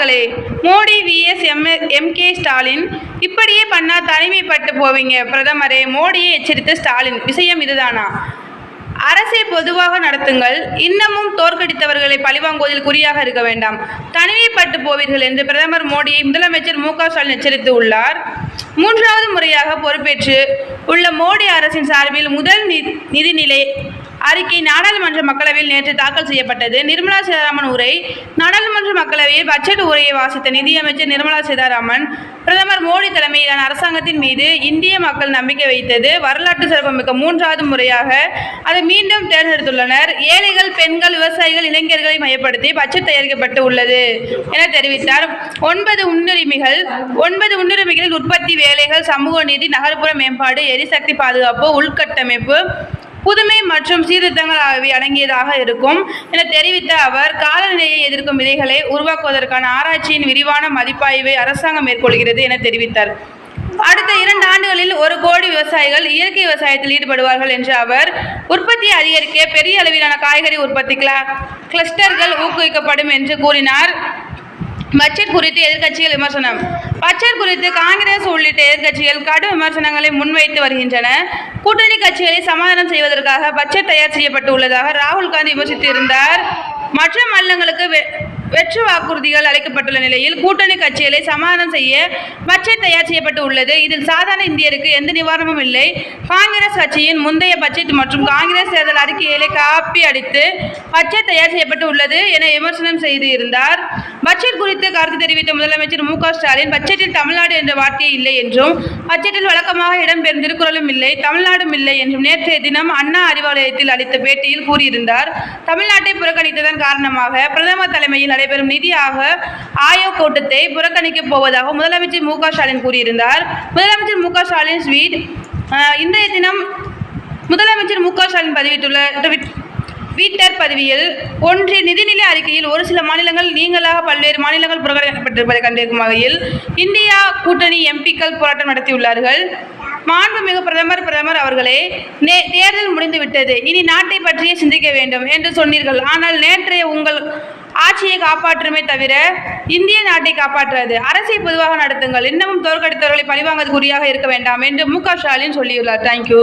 மக்களே Modi vs M M K Stalin இப்படியே பண்ணா தனிமைப்பட்டு போவீங்க. பிரதமரே மோடியை எச்சரித்த ஸ்டாலின் விஷயம் இதுதானா? அரசை பொதுவாக நடத்துங்கள். இன்னமும் தோற்கடித்தவர்களை பழிவாங்குவதில் குறியாக இருக்க வேண்டாம். தனிமைப்பட்டு போவீர்கள் என்று பிரதமர் மோடியை முதலமைச்சர் மு க ஸ்டாலின் எச்சரித்து உள்ளார். மூன்றாவது முறையாக பொறுப்பேற்று உள்ள மோடி அரசின் சார்பில் முதல் நிதிநிலை அறிக்கை நாடாளுமன்ற மக்களவையில் நேற்று தாக்கல் செய்யப்பட்டது. நிர்மலா சீதாராமன் உரை நாடாளுமன்ற மக்களவையில் பட்ஜெட் உரையை வாசித்த நிதியமைச்சர் நிர்மலா சீதாராமன் பிரதமர் மோடி தலைமையிலான அரசாங்கத்தின் மீது இந்திய மக்கள் நம்பிக்கை வைத்தது. வரலாற்று சிறப்புமிக்க மூன்றாவது முறையாக அதை மீண்டும் தேர்ந்தெடுத்துள்ளனர். ஏழைகள் பெண்கள் விவசாயிகள் இளைஞர்களை மையப்படுத்தி பட்ஜெட் தயாரிக்கப்பட்டு உள்ளது என தெரிவித்தார். ஒன்பது முன்னுரிமைகள் ஒன்பது முன்னுரிமைகளில் உற்பத்தி வேலைகள் சமூக நீதி நகர்ப்புற மேம்பாடு எரிசக்தி பாதுகாப்பு உள்கட்டமைப்பு புதுமை மற்றும் சீர்திருத்தங்கள் ஆகியவை அடங்கியதாக இருக்கும். என தெரிவித்த அவர் காலநிலையை எதிர்க்கும் விதைகளை உருவாக்குவதற்கான ஆராய்ச்சியின் விரிவான மதிப்பாய்வை அரசாங்கம் மேற்கொள்கிறது என தெரிவித்தார். அடுத்த இரண்டு ஆண்டுகளில் ஒரு கோடி விவசாயிகள் இயற்கை விவசாயத்தில் ஈடுபடுவார்கள் என்ற அவர் உற்பத்தியை அதிகரிக்க பெரிய அளவிலான காய்கறி உற்பத்தி கிளஸ்டர்கள் ஊக்குவிக்கப்படும் என்று கூறினார். பட்ஜெட் குறித்து எதிர்க்கட்சிகள் விமர்சனம் பட்ஜெட் குறித்து காங்கிரஸ் உள்ளிட்ட எதிர்கட்சிகள் கடும் விமர்சனங்களை முன்வைத்து வருகின்றன. கூட்டணி கட்சிகளை சமாதானம் செய்வதற்காக பட்ஜெட் தயார் செய்யப்பட்டு உள்ளதாக ராகுல் காந்தி விமர்சித்து இருந்தார் மற்ற மாநிலங்களுக்கு வெ- வெற்று வாக்குறுதிகள் அளிக்கப்பட்டுள்ள நிலையில் கூட்டணி கட்சிகளை சமாதானம் செய்ய பட்ஜெட் தயார் செய்யப்பட்டு உள்ளது. இதில் சாதாரண இந்தியருக்கு எந்த நிவாரணமும் இல்லை. காங்கிரஸ் கட்சியின் முந்தைய பட்ஜெட் மற்றும் காங்கிரஸ் தேர்தல் அறிக்கைகளை காப்பி அடித்து பட்ஜெட் தயார் செய்யப்பட்டு உள்ளது என விமர்சனம் செய்து இருந்தார் பட்ஜெட் குறித்து கருத்து தெரிவித்த முதலமைச்சர் மு க ஸ்டாலின் பட்ஜெட்டில் தமிழ்நாடு என்ற வார்த்தையே இல்லை என்றும் பட்ஜெட்டில் வழக்கமாக இடம்பெறும் திருக்குறளும் இல்லை தமிழ்நாடும் இல்லை என்றும் நேற்றைய தினம் அண்ணா அறிவாலயத்தில் அளித்த பேட்டியில் கூறியிருந்தார். தமிழ்நாட்டை புறக்கணித்ததன் காரணமாக பிரதமர் தலைமையில் நடைபெறும் நிதியாக ஆயோக் கூட்டத்தை புறக்கணிக்கப் போவதாக முதலமைச்சர் மு க ஸ்டாலின் கூறியிருந்தார். முதலமைச்சர் மு க ஸ்டாலின் ஸ்வீட் இன்றைய தினம் முதலமைச்சர் மு க ஸ்டாலின் பதிவிட்டுள்ள ட்விட்டர் பதிவில் ஒன்றிய நிதிநிலை அறிக்கையில் ஒரு சில மாநிலங்கள் நீங்களாக பல்வேறு மாநிலங்கள் புறக்கணிக்கப்பட்டிருப்பதை கண்டிருக்கும் வகையில் இந்தியா கூட்டணி எம்பிக்கள் போராட்டம் நடத்தியுள்ளார்கள். மாண்புமிகு பிரதமர் பிரதமர் அவர்களே நே தேர்தல் முடிந்துவிட்டது. இனி நாட்டை பற்றியே சிந்திக்க வேண்டும் என்று சொன்னீர்கள். ஆனால் நேற்றைய உங்கள் ஆட்சியை காப்பாற்றுமே தவிர இந்திய நாட்டை காப்பாற்றாது. அரசை பொதுவாக நடத்துங்கள். இன்னமும் தோற்கடித்தவர்களை பழிவாங்குவது குறியாக இருக்க வேண்டாம் என்று மு க ஸ்டாலின் சொல்லியுள்ளார். தேங்க்யூ